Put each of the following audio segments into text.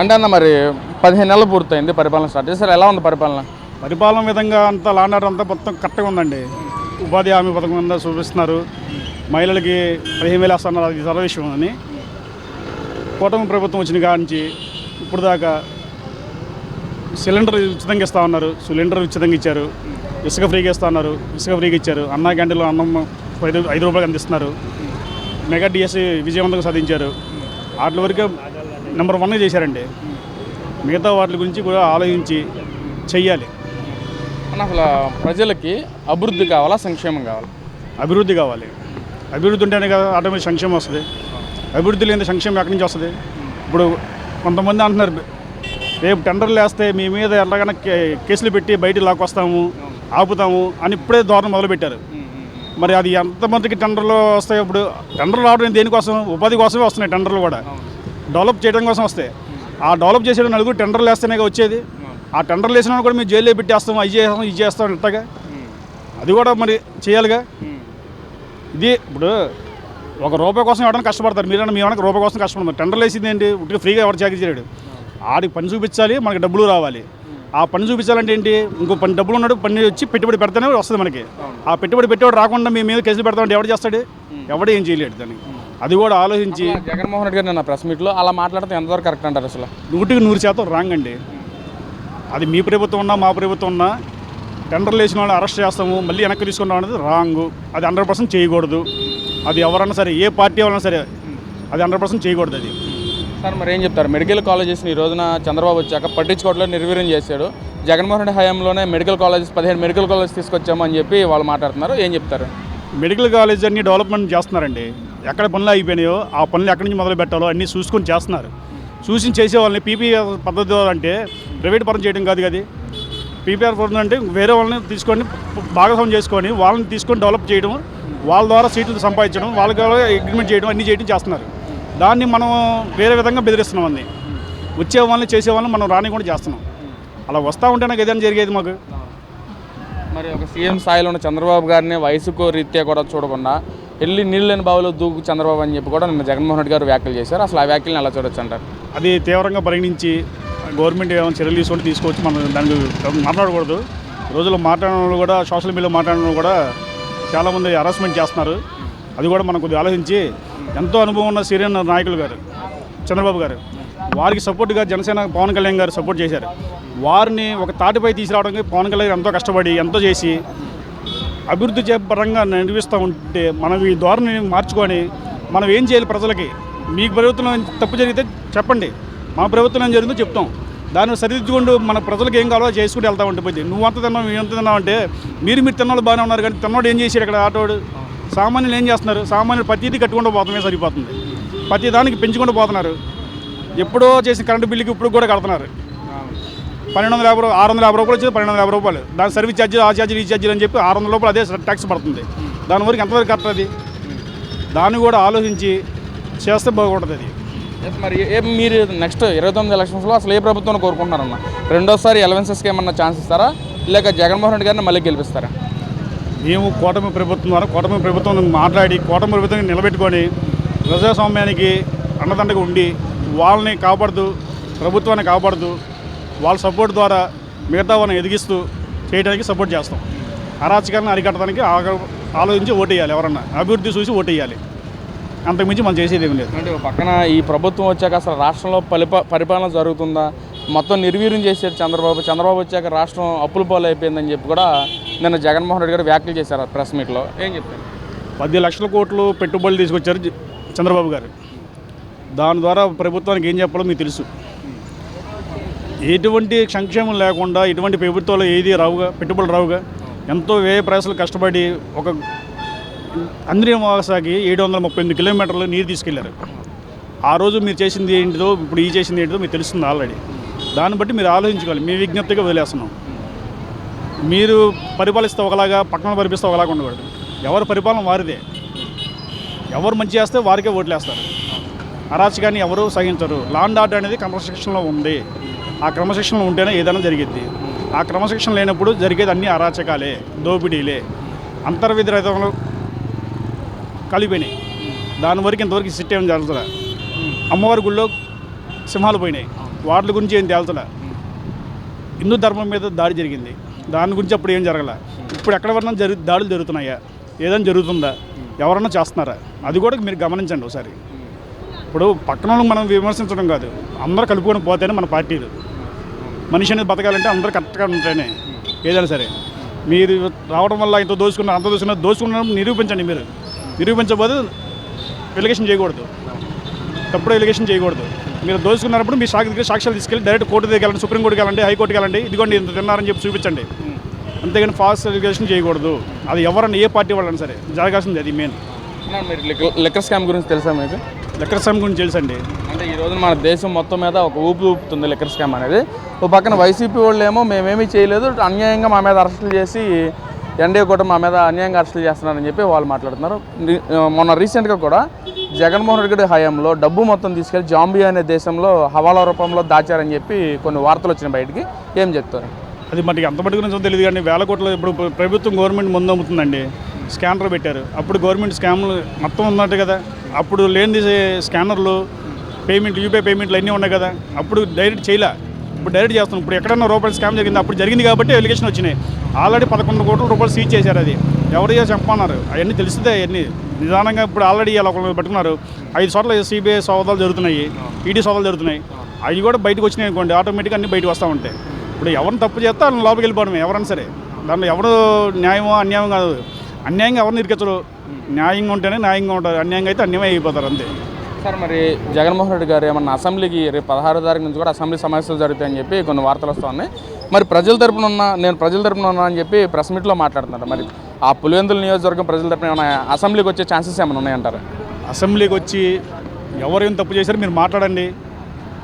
అంటే అన్న మరి పదిహేను నెలలు పూర్తయింది పరిపాలన స్టార్ట్ చేశారు ఎలా ఉంది పరిపాలన? పరిపాలన విధంగా అంతా లాండర్ అంతా మొత్తం కరెక్ట్గా ఉందండి. ఉపాధి హామీ పథకం కింద చూపిస్తున్నారు. మహిళలకి పదిహేను వేలు వేస్తున్నారు అది సర్వ విషయం అని కూటమి ప్రభుత్వం వచ్చిన కాడ నుంచి ఇప్పుడు దాకా సిలిండర్ ఉచితంగా ఇస్తా ఉన్నారు. సిలిండర్ ఉచితంగా ఇచ్చారు. ఇసుక ఫ్రీగా ఇస్తా ఉన్నారు. ఇసుక ఫ్రీగా ఇచ్చారు. అన్నా క్యాంటీన్లో అన్నం ఐదు ఐదు రూపాయలు అందిస్తున్నారు. మెగా డిఎస్సి విజయవంతంగా సాధించారు. వాటి వరకు నెంబర్ వన్ చేశారండి. మిగతా వాటి గురించి కూడా ఆలోచించి చెయ్యాలి. అసలు ప్రజలకి అభివృద్ధి కావాలా సంక్షేమం కావాలా? అభివృద్ధి కావాలి. అభివృద్ధి ఉంటేనే కదా ఆటోమేటిక్ సంక్షేమం వస్తుంది. అభివృద్ధి లేని సంక్షేమం ఎక్కడి నుంచి వస్తుంది? ఇప్పుడు కొంతమంది అంటున్నారు రేపు టెండర్లు వేస్తే మీ మీద ఎలాగైనా కే- కేసులు పెట్టి బయట లాక్కొస్తాము ఆపుతాము అని ఇప్పుడే ధోరణి మొదలుపెట్టారు. మరి అది ఎంతమందికి టెండర్లు వస్తాయి ఇప్పుడు టెండర్లు రావడం దేనికోసం? ఉపాధి కోసమే వస్తున్నాయి టెండర్లు కూడా. డెవలప్ చేయడం కోసం వస్తాయి ఆ డెవలప్ చేసే నలుగురు టెండర్లు వేస్తేనే వచ్చేది. ఆ టెండర్లు వేసిన కూడా మేము జైల్లో పెట్టేస్తాం అది చేస్తాం ఇది చేస్తాం ఇంతగా అది కూడా మరి చేయాలిగా. ఇది ఇప్పుడు ఒక రూపాయి కోసం ఎవరైనా కష్టపడతారు. మీరైనా మీ ఏమైనా రూపాయి కోసం కష్టపడతారు. టెండర్లు వేసింది ఏంటి? ఉట్టిగా ఫ్రీగా ఎవరు చాకరీ చేయడు ఆడికి పని చూపించాలి మనకి డబ్బులు రావాలి. ఆ పని చూపించాలంటే ఏంటి? ఇంకో పని డబ్బులు ఉన్నాడు పని వచ్చి పెట్టుబడి పెడితేనే వస్తుంది మనకి. ఆ పెట్టుబడి పెట్టేవాడు రాకుండా మీ మీద కేసులు పెడతామంటే ఎవడు చేస్తాడు? ఎవడు ఏం చేయలేడు దాన్ని అది కూడా ఆలోచించి జగన్మోహన్ రెడ్డి గారు నిన్న ప్రెస్ మీట్లో అలా మాట్లాడితే ఎంతవరకు కరెక్ట్ అంటారు అసలు? నూటికి నూరు శాతం రాంగ్ అండి. అది మీ ప్రభుత్వం ఉన్నా మా ప్రభుత్వం ఉన్నా టెండర్లు వేసిన వాళ్ళని అరెస్ట్ చేస్తాము మళ్ళీ వెనక్కి తీసుకుంటాం అనేది రాంగ్ అది హండ్రెడ్ పర్సెంట్ చేయకూడదు. అది ఎవరన్నా సరే ఏ పార్టీ వాళ్ళైనా సరే అది హండ్రెడ్ పర్సెంట్ చేయకూడదు అది. సార్ మరి ఏం చెప్తారు? మెడికల్ కాలేజెస్ని ఈ రోజున చంద్రబాబు వచ్చాక పట్టించుకోవట్లేదు నిర్వీర్యం చేశాడు. జగన్మోహన్ రెడ్డి హయాంలోనే మెడికల్ కాలేజెస్ పదిహేను మెడికల్ కాలేజ్ తీసుకొచ్చాము అని చెప్పి వాళ్ళు మాట్లాడుతున్నారు. ఏం చెప్తారు? మెడికల్ కాలేజ్ అన్ని డెవలప్మెంట్ చేస్తున్నారండి. ఎక్కడ పనులు అయిపోయినాయో ఆ పనులు ఎక్కడి నుంచి మొదలు పెట్టాలో అన్నీ చూసుకొని చేస్తున్నారు. చూసి చేసే వాళ్ళని పీపీఆర్ పద్ధతి అంటే ప్రైవేట్ పరం చేయడం కాదు కదా. పీపీఆర్ పరం అంటే వేరే వాళ్ళని తీసుకొని భాగస్వామ్యం చేసుకొని వాళ్ళని తీసుకొని డెవలప్ చేయడం వాళ్ళ ద్వారా సీట్లు సంపాదించడం వాళ్ళ ద్వారా అగ్రిమెంట్ చేయడం అన్నీ చేయడం చేస్తున్నారు. దాన్ని మనం వేరే విధంగా బెదిరిస్తున్నాం అన్ని. వచ్చే వాళ్ళని చేసే వాళ్ళని మనం రాని కూడా చేస్తున్నాం. అలా వస్తూ ఉంటే నాకు ఏదైనా జరిగేది మాకు. మరి ఒక సీఎం స్థాయిలో ఉన్న చంద్రబాబు గారిని వయసుకు రీత్యా కూడా చూడకుండా వెళ్ళి నీళ్ళు లేని బావిలో దూకు చంద్రబాబు అని చెప్పి కూడా నిన్న జగన్మోహన్ రెడ్డి గారు వ్యాఖ్యలు చేశారు. అసలు ఆ వ్యాఖ్యలను ఎలా చూడొచ్చు అంటారు? అది తీవ్రంగా పరిగణించి గవర్నమెంట్ ఏమైనా చర్యలు తీసుకొని తీసుకొచ్చి మనం దానికి మాట్లాడకూడదు. ఈ రోజుల్లో మాట్లాడడం కూడా సోషల్ మీడియాలో మాట్లాడడం కూడా చాలామంది హరాస్మెంట్ చేస్తున్నారు. అది కూడా మనం కొద్దిగా ఆలోచించి ఎంతో అనుభవం ఉన్న సీనియర్ నాయకులు గారు చంద్రబాబు గారు వారికి సపోర్ట్గా జనసేన పవన్ కళ్యాణ్ గారు సపోర్ట్ చేశారు. వారిని ఒక తాటిపై తీసుకురావడానికి పవన్ కళ్యాణ్ ఎంతో కష్టపడి ఎంతో చేసి అభివృద్ధి పరంగా నిర్వహిస్తూ ఉంటే మనం ఈ ధోరణి మార్చుకొని మనం ఏం చేయాలి ప్రజలకి? మీ ప్రభుత్వం తప్పు జరిగితే చెప్పండి. మా ప్రభుత్వం ఏం జరిగిందో చెప్తాం. దాన్ని సరిదిద్దుకుంటూ మన ప్రజలకు ఏం కావాలో చేసుకుంటూ వెళ్తా ఉంటే పోయింది నువ్వు అంత తిన్నావు మేము ఎంత తిన్నావు అంటే మీరు మీరు తిన్నాడు బాగానే ఉన్నారు కానీ తిన్నోడు ఏం చేశాడు ఇక్కడ? ఆటోడు? సామాన్యులు ఏం చేస్తున్నారు? సామాన్యులు ప్రతిదీ కట్టుకుంటూ పోతమే సరిపోతుంది. ప్రతి దానికి పెంచుకుంటూ పోతున్నారు. ఎప్పుడో చేసిన కరెంటు బిల్లుకి ఇప్పుడు కూడా కడుతున్నారు. పన్నెండు వందల యాభై ఆరు వందల యాభై రూపాయలు వచ్చేది పన్నెండు వందల యాభై రూపాయలు. దాని సర్వీస్ ఛార్జీలు ఆ ఛార్జీలు ఈ ఛార్జీలు అని చెప్పి ఆరు వందల రూపాయలు అదే ట్యాక్స్ పడుతుంది. దాని వరకు ఎంతవరకు కరెక్ట్ అది? దాన్ని కూడా ఆలోచించి చేస్తే బాగుంటుంది అది. మరి ఏ మీరు నెక్స్ట్ ఇరవై తొమ్మిది ఎలక్షన్స్లో అసలు ఏ ప్రభుత్వాన్ని కోరుకుంటున్నారన్న? రెండోసారి ఎలవెన్సెస్కి ఏమన్నా ఛాన్స్ ఇస్తారా? లేక జగన్మోహన్ రెడ్డి గారిని మళ్ళీ గెలిపిస్తారా? మేము కూటమి ప్రభుత్వం ద్వారా కూటమి ప్రభుత్వం మాట్లాడి కూటమి ప్రభుత్వం నిలబెట్టుకొని ప్రజాస్వామ్యానికి అన్నదండగా ఉండి వాళ్ళని కాపాడుతూ ప్రభుత్వాన్ని కాపాడుతూ వాళ్ళ సపోర్ట్ ద్వారా మిగతా వాళ్ళని ఎదిగిస్తూ చేయడానికి సపోర్ట్ చేస్తాం. అరాచకాలను అరికట్టడానికి ఆలోచించి ఓటేయాలి ఎవరన్నా. అభివృద్ధి చూసి ఓటేయాలి అంతకుమించి మనం చేసేది ఏం లేదు. అంటే పక్కన ఈ ప్రభుత్వం వచ్చాక అసలు రాష్ట్రంలో పరిపా పరిపాలన జరుగుతుందా? మొత్తం నిర్వీర్యం చేశారు చంద్రబాబు. చంద్రబాబు వచ్చాక రాష్ట్రం అప్పుల పాలు అయిపోయిందని చెప్పి కూడా నిన్న జగన్మోహన్ రెడ్డి గారు వ్యాఖ్యలు చేశారు ప్రెస్ మీట్లో. ఏం చెప్తారు? పది లక్షల కోట్లు పెట్టుబడులు తీసుకొచ్చారు చంద్రబాబు గారు. దాని ద్వారా ప్రభుత్వానికి ఏం చెప్పాలో మీకు తెలుసు. ఎటువంటి సంక్షేమం లేకుండా ఎటువంటి ప్రభుత్వాలు ఏది రావుగా పెట్టుబడులు రావుగా ఎంతో వ్యయ ప్రయాసాలు కష్టపడి ఒక అంద్రియమాసాకి ఏడు వందల ముప్పై ఎనిమిది కిలోమీటర్లు నీరు తీసుకెళ్ళారు. ఆ రోజు మీరు చేసింది ఏంటిదో ఇప్పుడు ఈ చేసింది ఏంటిదో మీకు తెలుస్తుంది ఆల్రెడీ దాన్ని బట్టి మీరు ఆలోచించుకోవాలి. మీ విజ్ఞప్తిగా వదిలేస్తున్నాం. మీరు పరిపాలిస్తే ఒకలాగా పక్కన పరిపిస్తే ఒకలాగా ఉండకూడదు. ఎవరి పరిపాలన వారిదే. ఎవరు మంచి చేస్తే వారికే ఓట్లేస్తారు. అరాచకాన్ని ఎవరు సహించరు లాండ్ ఆర్డర్ అనేది కన్స్ట్రక్షన్లో ఉంది. ఆ క్రమశిక్షణ ఉంటేనే ఏదైనా జరిగిద్ది. ఆ క్రమశిక్షణ లేనప్పుడు జరిగేది అన్ని అరాచకాలే దోపిడీలే అంతర్విధ కలిపోయినాయి. దాని వరకు ఇంతవరకు సిట్ ఏం జరుగుతుందా అమ్మవారి గుళ్ళో సింహాలు పోయినాయి. వాటి గురించి ఏం తేల్చలే. హిందూ ధర్మం మీద దాడి జరిగింది. దాని గురించి అప్పుడు ఏం జరగలే. ఇప్పుడు ఎక్కడ జరు దాడులు జరుగుతున్నాయా? ఏదైనా జరుగుతుందా? ఎవరన్నా చేస్తున్నారా? అది కూడా మీరు గమనించండి ఒకసారి. ఇప్పుడు పక్కన మనం విమర్శించడం కాదు. అందరూ కలుపుకొని పోతేనే మన పార్టీలు. మనిషి అనేది బతకాలంటే అందరూ కరెక్ట్గా ఉంటేనే ఏదైనా సరే. మీరు రావడం వల్ల ఇంత దోచుకున్నారు అంత దోచుకున్నారు దోచుకున్నారని నిరూపించండి మీరు. నిరూపించబోదు ఎలిగేషన్ చేయకూడదు. తప్పుడు ఎలిగేషన్ చేయకూడదు. మీరు దోచుకున్నప్పుడు మీ సాక్షి దగ్గర సాక్ష్యాలు తీసుకెళ్ళి డైరెక్ట్ కోర్టు వెళ్ళండి సుప్రీంకోర్టుకి వెళ్ళండి హైకోర్టుకి వెళ్ళండి. ఇదిగోండి ఇంత తిన్నారని చెప్పి చూపించండి. అంతేగాని ఫాస్ట్ ఎలిగేషన్ చేయకూడదు. అది ఎవరన్నా ఏ పార్టీ వాళ్ళని సరే జరగాల్సింది అది మెయిన్ మీరు లిక్కర్ స్కామ్ గురించి తెలుసా మీకు? లెక్కర స్వామి గురించి తెలుసండి. అంటే ఈ రోజున మన దేశం మొత్తం మీద ఒక ఊపు ఊపుతుంది లిక్కర్ స్కామ్ అనేది. ఓ పక్కన వైసీపీ వాళ్ళు ఏమో మేమేమీ చేయలేదు అన్యాయంగా మా మీద అరెస్టులు చేసి ఎన్డీఏ కూడా మా మీద అన్యాయంగా అరెస్టులు చేస్తున్నారని చెప్పి వాళ్ళు మాట్లాడుతున్నారు. మొన్న రీసెంట్గా కూడా జగన్మోహన్ రెడ్డి గారి హయాంలో డబ్బు మొత్తం తీసుకెళ్ళి జాంబియా అనే దేశంలో హవాలా రూపంలో దాచారని చెప్పి కొన్ని వార్తలు వచ్చిన బయటికి. ఏం చెప్తారు? అది మనకి ఎంత మటు నుంచో తెలియదు కానీ వేల కోట్ల ఇప్పుడు ప్రభుత్వం గవర్నమెంట్ ముందమ్ముతుందండి స్కానర్ పెట్టారు. అప్పుడు గవర్నమెంట్ స్కామ్లు మొత్తం ఉన్నట్టు కదా. అప్పుడు లేనిది స్కానర్లు పేమెంట్ యూపీఐ పేమెంట్లు అన్నీ ఉన్నాయి కదా. అప్పుడు డైరెక్ట్ చేయలే. ఇప్పుడు డైరెక్ట్ చేస్తున్నాం. ఇప్పుడు ఎక్కడన్నా రూపాయలు స్కామ్ జరిగింది అప్పుడు జరిగింది కాబట్టి ఎలిగేషన్ వచ్చినాయి. ఆల్రెడీ పదకొండు కోట్ల రూపాయలు సీజ్ చేశారు అది. ఎవరు చెప్పన్నారు అవన్నీ తెలిసిందే అవన్నీ. నిదానంగా ఇప్పుడు ఆల్రెడీ ఇలా ఒకళ్ళు పట్టుకున్నారు. ఐదు చోట్ల సిబిఐ సోదాలు జరుగుతున్నాయి ఈడీ సోదాలు జరుగుతున్నాయి. అవి కూడా బయటకు వచ్చినాయి అనుకోండి ఆటోమేటిక్గా అన్నీ బయటకు వస్తూ ఉంటాయి. ఇప్పుడు ఎవరిని తప్పు చేస్తే వాళ్ళని లోపలికి వెళ్ళిపోవడమే ఎవరైనా సరే. దాంట్లో ఎవరు న్యాయమో అన్యాయం కాదు. అన్యాయంగా ఎవరిని ఇరికించరు? న్యాయంగా ఉంటేనే న్యాయంగా ఉంటారు. అన్యాయంగా అయితే అన్యాయం అయిపోతారు అంతే. సార్ మరి జగన్మోహన్ రెడ్డి గారు ఏమన్నా అసెంబ్లీకి రేపు పదహారో తారీఖు నుంచి కూడా అసెంబ్లీ సమావేశాలు జరుగుతాయని చెప్పి కొన్ని వార్తలు వస్తున్నాయి. మరి ప్రజల తరపున ఉన్నా నేను ప్రజల తరపున ఉన్నా అని చెప్పి ప్రెస్ మీట్లో మాట్లాడుతున్నారు? మరి ఆ పులివెందుల నియోజకవర్గం ప్రజల తరపున ఏమైనా అసెంబ్లీకి వచ్చే ఛాన్సెస్ ఏమైనా ఉన్నాయంటారు? అసెంబ్లీకి వచ్చి ఎవరు ఏం తప్పు చేశారో మీరు మాట్లాడండి.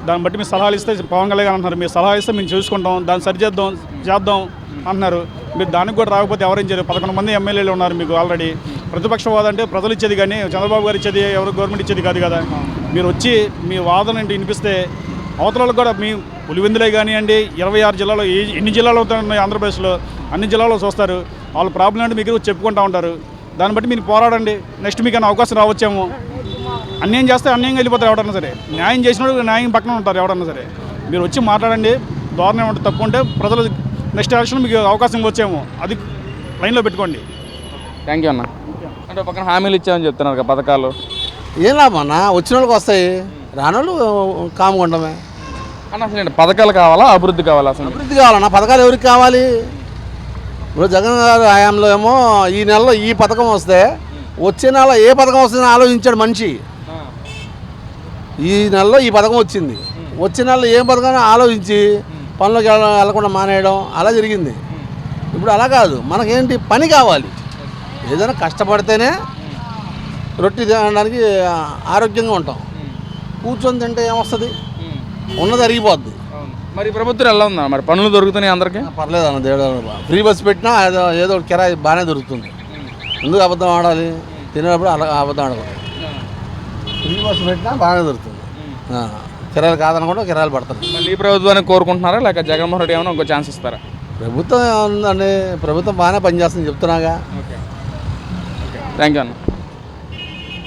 దాన్ని బట్టి మీరు సలహాలు ఇస్తే పవన్ కళ్యాణ్ అంటున్నారు. మీరు సలహా ఇస్తే మేము చూసుకుంటాం దాన్ని సరిచేద్దాం చేద్దాం అంటున్నారు. మీరు దానికి కూడా రాకపోతే ఎవరేం చేయరు? పదకొండు మంది ఎమ్మెల్యేలు ఉన్నారు మీకు ఆల్రెడీ. ప్రతిపక్ష వాదం అంటే ప్రజలు ఇచ్చేది కానీ చంద్రబాబు గారు ఇచ్చేది ఎవరు గవర్నమెంట్ ఇచ్చేది కాదు కదా. మీరు వచ్చి మీ వాదన ఏంటి వినిపిస్తే అవతలలో కూడా మీ పులివెందులే కానివ్వండి ఇరవై ఆరు జిల్లాలో ఏ- ఎన్ని జిల్లాలు ఉన్నాయి ఆంధ్రప్రదేశ్లో అన్ని జిల్లాలో చూస్తారు. వాళ్ళ ప్రాబ్లం అంటే మీకు చెప్పుకుంటూ ఉంటారు. దాన్ని బట్టి మీరు పోరాడండి. నెక్స్ట్ మీకు అవకాశం రావచ్చేమో. అన్యాయం చేస్తే అన్యాయం వెళ్ళిపోతారు ఎవడన్నా సరే. న్యాయం చేసినప్పుడు న్యాయం పక్కన ఉంటారు ఎవడన్నా సరే. మీరు వచ్చి మాట్లాడండి. ధోరణి ఉంటే తప్పు ఉంటే ప్రజలు నెక్స్ట్ ఎలక్షన్ మీకు అవకాశం వచ్చేమో. అది లైన్లో పెట్టుకోండి. థ్యాంక్ యూ అన్న. అంటే పక్కన హామీలు ఇచ్చామని చెప్తున్నారు కదా పథకాలు. ఏం లాభమన్నా? వచ్చిన వాళ్ళకి వస్తాయి. రానోళ్ళు కాముగా ఉండమే అన్న అసలు ఏంటి పథకాలు కావాలా అభివృద్ధి కావాలా అసలు? అభివృద్ధి కావాలన్నా పథకాలు ఎవరికి కావాలి? ఇప్పుడు జగన్ గారు హయాంలో ఏమో ఈ నెలలో ఈ పథకం వస్తే వచ్చే నెల ఏ పథకం వస్తుందని ఆలోచించాడు మనిషి. ఈ నెలలో ఈ పథకం వచ్చింది. వచ్చే నెలలో ఏం పథకం ఆలోచించి పనులకు వెళ్ళ- వెళ్ళకుండా మానేయడం అలా జరిగింది. ఇప్పుడు అలా కాదు. మనకేంటి? పని కావాలి. ఏదైనా కష్టపడితేనే రొట్టె తినడానికి ఆరోగ్యంగా ఉంటాం. కూర్చొని తింటే ఏమొస్తుంది? ఉన్నది అరిగిపోద్ది. మరి ప్రభుత్వం ఎలా ఉందా మరి పనులు దొరుకుతున్నాయి అందరికీ? పర్లేదు అన్న దేవుడు ఫ్రీ బస్ పెట్టినా ఏదో ఏదో కిరాయి బాగానే దొరుకుతుంది. ఎందుకు అబద్ధం ఆడాలి? తినేటప్పుడు అలా అబద్ధం ఆడకూడదు. ఫ్రీ బస్ పెట్టినా బాగానే దొరుకుతుంది. కిరాయిలు కాదనకుండా కిరాయిలు మళ్ళీ ఈ ప్రభుత్వాన్ని కోరుకుంటున్నారా? లేక జగన్మోహన్ రెడ్డి ఏమైనా ఇంకో ఛాన్స్ ఇస్తారా? ప్రభుత్వం ఉందండి ప్రభుత్వం బాగానే పనిచేస్తుంది చెప్తున్నాగా. థ్యాంక్ యూ అన్న.